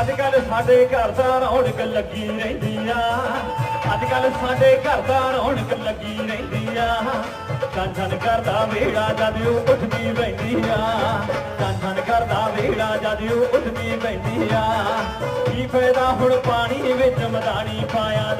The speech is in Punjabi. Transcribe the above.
ਅੱਜ ਕੱਲ ਸਾਡੇ ਘਰ ਦਾ ਰੌਣਕ ਲੱਗੀ ਰਹਿੰਦੀ ਆ। ਅੱਜ ਕੱਲ ਸਾਡੇ ਘਰ ਦਾ ਰੌਣਕ ਲੱਗੀ ਰਹਿੰਦੀ ਆ। ਕੰਨ ਕੰਨ ਕਰਦਾ ਵੇੜਾ ਜਦ ਉਹ ਉੱਠਦੀ ਬੈਂਦੀ ਆ। ਕੰਨ ਕੰਨ ਕਰਦਾ ਵੇੜਾ ਜਦ ਉਹ ਉੱਠਦੀ ਬੈਂਦੀ ਆ। ਕੀ ਫਾਇਦਾ ਹੁਣ ਪਾਣੀ ਵਿੱਚ ਮਦਾਨੀ ਪਾਇਆ ਦਾ?